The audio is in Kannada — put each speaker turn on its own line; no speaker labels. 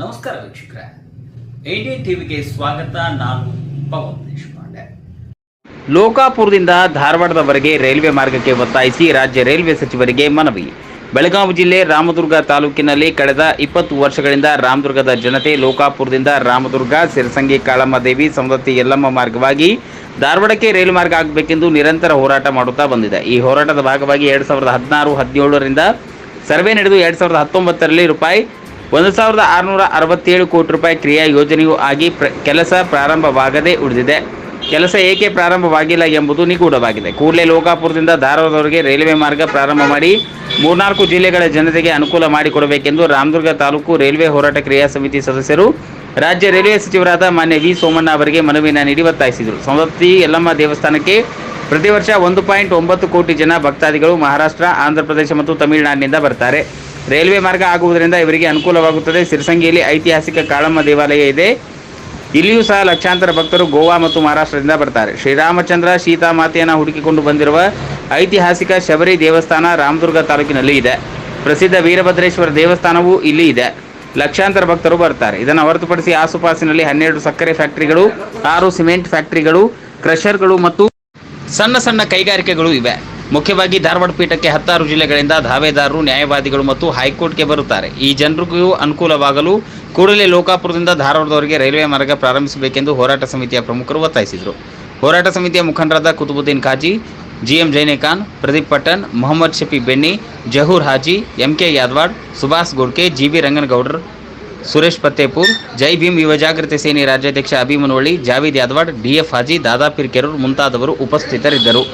ನಮಸ್ಕಾರ ವೀಕ್ಷಕರೇ. ಇಂಡಿಯನ್ ಟಿವಿಗೆ ಸ್ವಾಗತ. ನಾನು ಪವನ್ ದೇಶಪಾಂಡೆ. ಲೋಕಾಪುರದಿಂದ ಧಾರವಾಡದವರೆಗೆ ರೈಲ್ವೆ ಮಾರ್ಗಕ್ಕೆ ಒತ್ತಾಯಿಸಿ ರಾಜ್ಯ ರೈಲ್ವೆ ಸಚಿವರಿಗೆ ಮನವಿ. ಬೆಳಗಾವಿ ಜಿಲ್ಲೆ ರಾಮದುರ್ಗ ತಾಲೂಕಿನಲ್ಲಿ ಕಳೆದ ಇಪ್ಪತ್ತು ವರ್ಷಗಳಿಂದ ರಾಮದುರ್ಗದ ಜನತೆ ಲೋಕಾಪುರದಿಂದ ರಾಮದುರ್ಗ, ಸಿರಸಂಗಿ ಕಾಳಮ್ಮ ದೇವಿ ಯಲ್ಲಮ್ಮ ಮಾರ್ಗವಾಗಿ ಧಾರವಾಡಕ್ಕೆ ರೈಲು ಮಾರ್ಗ ಆಗಬೇಕೆಂದು ನಿರಂತರ ಹೋರಾಟ ಮಾಡುತ್ತಾ ಬಂದಿದೆ. ಈ ಹೋರಾಟದ ಭಾಗವಾಗಿ ಎರಡು ಸಾವಿರದ ಹದಿನಾರು, ಹದಿನೇಳರಿಂದ ಸರ್ವೆ ನಡೆದು ಎರಡು ಸಾವಿರದ ಹತ್ತೊಂಬತ್ತರಲ್ಲಿ ರೂಪಾಯಿ ಒಂದು ಸಾವಿರದ ಆರುನೂರ ಅರವತ್ತೇಳು ಕೋಟಿ ರೂಪಾಯಿ ಕ್ರಿಯಾ ಯೋಜನೆಯೂ ಆಗಿ ಪ್ರ, ಕೆಲಸ ಪ್ರಾರಂಭವಾಗದೇ ಉಳಿದಿದೆ. ಕೆಲಸ ಏಕೆ ಪ್ರಾರಂಭವಾಗಿಲ್ಲ ಎಂಬುದು ನಿಗೂಢವಾಗಿದೆ. ಕೂಡಲೇ ಲೋಕಾಪುರದಿಂದ ಧಾರವಾಡದವರೆಗೆ ರೈಲ್ವೆ ಮಾರ್ಗ ಪ್ರಾರಂಭ ಮಾಡಿ ಮೂರ್ನಾಲ್ಕು ಜಿಲ್ಲೆಗಳ ಜನತೆಗೆ ಅನುಕೂಲ ಮಾಡಿಕೊಡಬೇಕೆಂದು ರಾಮದುರ್ಗ ತಾಲೂಕು ರೈಲ್ವೆ ಹೋರಾಟ ಕ್ರಿಯಾ ಸಮಿತಿ ಸದಸ್ಯರು, ರಾಜ್ಯ ರೈಲ್ವೆ ಸಚಿವರಾದ ಮಾನ್ಯ ವಿ ಸೋಮಣ್ಣ ಅವರಿಗೆ ಮನವಿಯನ್ನು ನೀಡಿ ಒತ್ತಾಯಿಸಿದರು. ಸವದತ್ತಿ ಯಲ್ಲಮ್ಮ ದೇವಸ್ಥಾನಕ್ಕೆ ಪ್ರತಿ ವರ್ಷ ಒಂದು ಪಾಯಿಂಟ್ ಒಂಬತ್ತು ಕೋಟಿ ಜನ ಭಕ್ತಾದಿಗಳು ಮಹಾರಾಷ್ಟ್ರ, ಆಂಧ್ರಪ್ರದೇಶ ಮತ್ತು ತಮಿಳುನಾಡಿನಿಂದ ಬರ್ತಾರೆ. ರೈಲ್ವೆ ಮಾರ್ಗ ಆಗುವುದರಿಂದ ಇವರಿಗೆ ಅನುಕೂಲವಾಗುತ್ತದೆ. ಸಿರಸಂಗಿಯಲ್ಲಿ ಐತಿಹಾಸಿಕ ಕಾಳಮ್ಮ ದೇವಾಲಯ ಇದೆ. ಇಲ್ಲಿಯೂ ಸಹ ಲಕ್ಷಾಂತರ ಭಕ್ತರು ಗೋವಾ ಮತ್ತು ಮಹಾರಾಷ್ಟ್ರದಿಂದ ಬರ್ತಾರೆ. ಶ್ರೀರಾಮಚಂದ್ರ ಸೀತಾ ಮಾತೆಯನ್ನು ಹುಡುಕಿಕೊಂಡು ಬಂದಿರುವ ಐತಿಹಾಸಿಕ ಶಬರಿ ದೇವಸ್ಥಾನ ರಾಮದುರ್ಗ ತಾಲೂಕಿನಲ್ಲಿ ಇದೆ. ಪ್ರಸಿದ್ಧ ವೀರಭದ್ರೇಶ್ವರ ದೇವಸ್ಥಾನವೂ ಇಲ್ಲಿ ಇದೆ. ಲಕ್ಷಾಂತರ ಭಕ್ತರು ಬರ್ತಾರೆ. ಇದನ್ನು ಹೊರತುಪಡಿಸಿ ಆಸುಪಾಸಿನಲ್ಲಿ ಹನ್ನೆರಡು ಸಕ್ಕರೆ ಫ್ಯಾಕ್ಟರಿಗಳು, ಆರು ಸಿಮೆಂಟ್ ಫ್ಯಾಕ್ಟರಿಗಳು, ಕ್ರಷರ್ಗಳು ಮತ್ತು ಸಣ್ಣ ಸಣ್ಣ ಕೈಗಾರಿಕೆಗಳು ಇವೆ. ಮುಖ್ಯವಾಗಿ ಧಾರವಾಡ ಪೀಠಕ್ಕೆ ಹತ್ತಾರು ಜಿಲ್ಲೆಗಳಿಂದ ದಾವೇದಾರರು, ನ್ಯಾಯವಾದಿಗಳು ಮತ್ತು ಹೈಕೋರ್ಟ್ಗೆ ಬರುತ್ತಾರೆ. ಈ ಜನರಿಗೂ ಅನುಕೂಲವಾಗಲು ಕೂಡಲೇ ಲೋಕಾಪುರದಿಂದ ಧಾರವಾಡದವರೆಗೆ ರೈಲ್ವೆ ಮಾರ್ಗ ಪ್ರಾರಂಭಿಸಬೇಕೆಂದು ಹೋರಾಟ ಸಮಿತಿಯ ಪ್ರಮುಖರು ಒತ್ತಾಯಿಸಿದರು. ಹೋರಾಟ ಸಮಿತಿಯ ಮುಖಂಡರಾದ Qutubuddin Khazi, G M Jainekhan Pradeep Patan Mohammed Shafi Benni, Zahoor Haji, M K Yadwad, Subhash Godke G B Ranganagoudar, Suresh Pattepur, Jai Bhim Yuva Jagruti Sene ರಾಜ್ಯಾಧ್ಯಕ್ಷ ಅಭಿಮನವಳ್ಳಿ ಜಾವೀದ್ ಯಾದವಾಡ್, ಡಿಎಫ್ ಹಾಜಿ ದಾದಾಪೀರ್ ಕೆರೂರ್ ಮುಂತಾದವರು ಉಪಸ್ಥಿತರಿದ್ದರು.